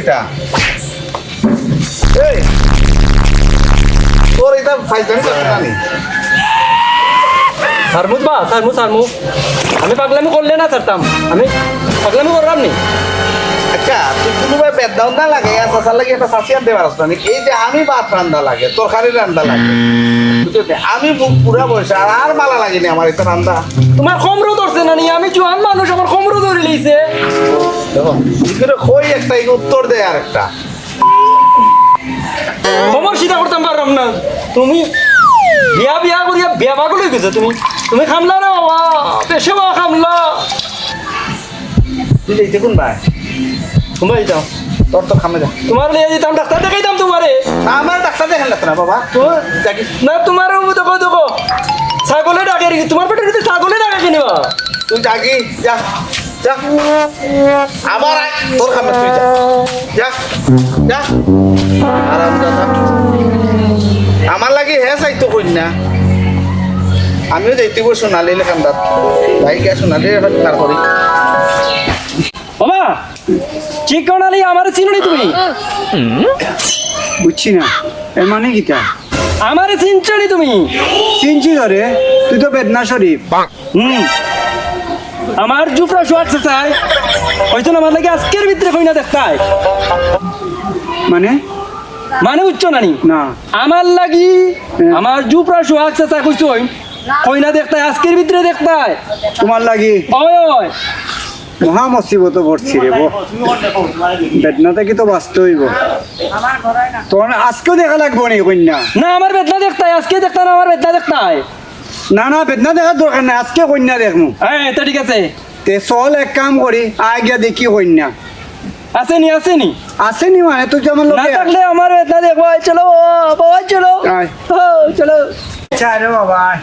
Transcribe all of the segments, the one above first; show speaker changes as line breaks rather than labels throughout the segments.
এটা এই তোর এটা করতে জানি
সারমুজ বা সারমু সারমু আমি পাগলামি করলে না ছাড়তাম। আমি পাগলামি করলাম নি।
আচ্ছা তুই কোনোবাই বেদ দাও না লাগে আর চাচার লাগে একটা চাষি আনতে পারস না। এই যে আমি ভাত রান্দা লাগে তরকারি রান্দা লাগে আমি পুরা বয়স আর আর মালা লাগেনি আমার এটা রান্দা
তোমার খমরও ধরছে না নি? আমি জোয়ান মানুষ আমার খমরও ধরে লইছে।
দেখো করে কই একটা উত্তর দেয় আর একটা
খমর সিধা করতাম পারলাম না। তুমি বিয়া বিয়া করিয়া বিয়া পাগল হয়ে গেছো তুমি। তুমি খামলা না বাবা বেশে বা খামলা।
তুই যাইতে কোন ভাই?
ঘুমাই যাও
তোর তো খামে যা।
তোমার লিয়ে দিতাম ডাক্তার দেখাইতাম তোমারে।
আমার ডাক্তার দেখেন না বাবা।
তো
যাকি
না তোমার দেখো দেখো। ছাগলে ডাকে তোমার ভিতরে ছাগলে ডাকে কিনবা
তুই জাগি যা। যা। আবার তোর খামে তুই যা। যা যা। আরাম দাদা। আমার লাগে হে চাইতো কন্যা। আমিও যাইতে বই সোনালি লেখান্দার যাই গিয়া সোনালি তারপরে
বাবা ঠিক কোনালি আমার চিনো নি তুমি?
বুঝছি না এর মানে কিটা
আমারে চিনছো নি তুমি?
চিনছি ধরে তুই তো বেদনা শরীফ
হুম আমার জুফরা শোয়াক চাই। হয়তো আমার লাগে আজকের ভিতরে কইনা দেখতাই
মানে?
মানে উচ্চ নানি।
না।
আমার লাগি। আমার জুফরা শোয়াক চাই কইছই কইনা দেখতাই আজকের ভিতরে দেখতাই
তোমার লাগি
ওই ওই।
মহা মুসিবত পড়ছি রে বো বেদনা থেকে তো বাঁচতে হইব? তোর আজকেও দেখা লাগবো নি কন্যা?
না আমার বেদনা দেখতাই আজকে দেখতাই না আমার বেদনা দেখতাই
না না বেদনা দেখার দরকার নাই আজকে কন্যা দেখমু।
হ্যাঁ তো ঠিক আছে।
তে চল এক কাম করি আয় গিয়া দেখি কন্যা।
আছে নি আছে নি
আছে নি মানে তুই যে আমার
না থাকলে আমার বেদনা দেখো আয়, চলো বাবা চলো। ও, চলো।
আচ্ছা রে বাবা আয়।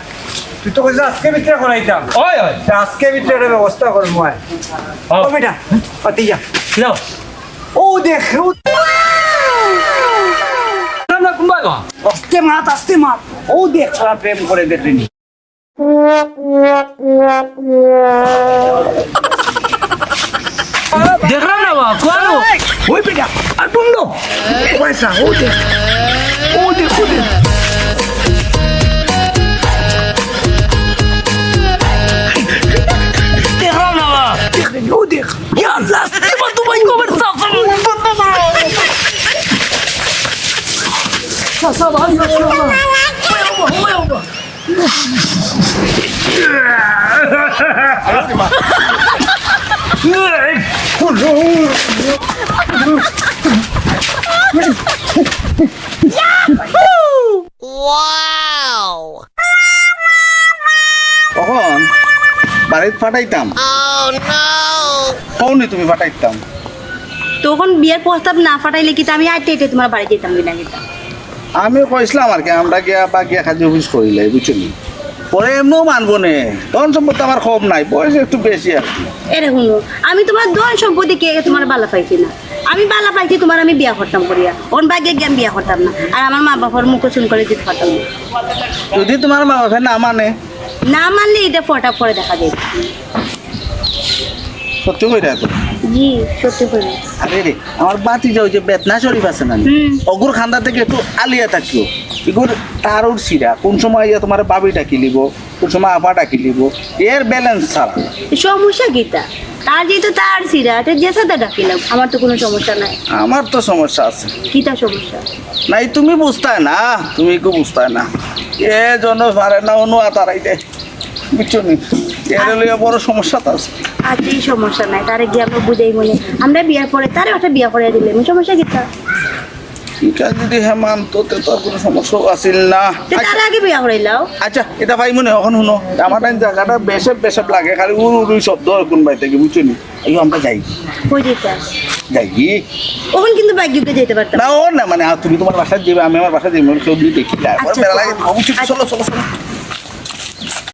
তুই তো কইছিস আজকে ভিতরে করাইতাম।
ওই ওই।
আজকে ভিতরে ব্যবস্থা করব আয়।
ও।
ও বেটা অতি যা
যাও।
ও দেখ ও
না
আস্তে মাত আস্তে মাত। ও দেখ প্রেম করে দেখলিনি
দেখলাম না বাবা কোয়ালো
ওই বেটা আর টুন্ডো পয়সা ও দেখ ও দেখ ও দেখ
দেখলাম না বাবা
দেখলিনি ও দেখ
Ya lástima tu buen conversación.
কখন? বাড়িত ফাটাইতাম কৌনি তুমি ফাটাইতাম
তখন বিয়ের প্রস্তাব না ফাটাইলে কি আমি আইতে তোমার বাড়ি যেতাম, বিনা যেতাম।
আমিও কইছিলাম আর কি আমরা গিয়া বা গিয়া খাদ্য অফিস করিলে বুঝলি পরে এমনিও মানবো নে। তখন সম্পত্তি আমার কম নাই বয়স একটু বেশি আর কি।
এরে শুনো আমি তোমার ধন সম্পত্তি কে তোমার বালা পাইছি না? আমি বালা পাইছি তোমার আমি বিয়া করতাম করিয়া। ওন বাগে গিয়ে বিয়া করতাম না। আর আমার মা বাবার মুখ চুন করে দিতে পারতাম
যদি তোমার মা বাপে না মানে?
না মানলে এটা ফটা পরে দেখা যায়।
সত্যি কইরা তো
জি সত্যি করে
আরে রে আমার বাতি যাও যে বেদনা শরীফ আছে না। অগুর খান্দা থেকে একটু আলিয়া থাকিও। এগুর তারুর সিরা কোন সময় ইয়া তোমার বাবি ডাকি লিব কোন সময় আপা ডাকি লিব এর ব্যালেন্স ছাড়া।
সমস্যা কিটা তার যেহেতু তার সিরা তো সাথে ডাকিলাম আমার তো কোনো সমস্যা নাই।
আমার তো সমস্যা আছে।
কিটা সমস্যা?
নাই তুমি বুঝতায় না তুমি কেউ বুঝতায় না। এ জন পারে না অনু আতারাইতে বুঝছ নি? এর লইয়া বড় সমস্যা তো আছে।
আর সমস্যা নাই তারে গিয়ে আমরা বুঝাই মনে আমরা পরে তারে বিয়া করে দিলে সমস্যা
ঠিক আছে যদি হ্যাঁ মানতো তে তো আর কোনো সমস্যা না।
তো তার আগে বিয়া করাইলাও
আচ্ছা এটা ভাই মনে এখন শুনো আমার জায়গাটা বেশে বেশে লাগে খালি উড় উড়ুই শব্দ হয় কোন বাই থেকে বুঝছ নি? এই আমরা যাই।
কই যেতে?
যাই
ওখান কিন্তু বাইক দিতে যেতে পারতাম।
না ও না মানে তুমি তোমার বাসায় যাবে আমি আমার বাসায় যাব কেউ দেখি যায়
আচ্ছা,
বেলা লাগে
আচ্ছা।
চলো চলো চলো।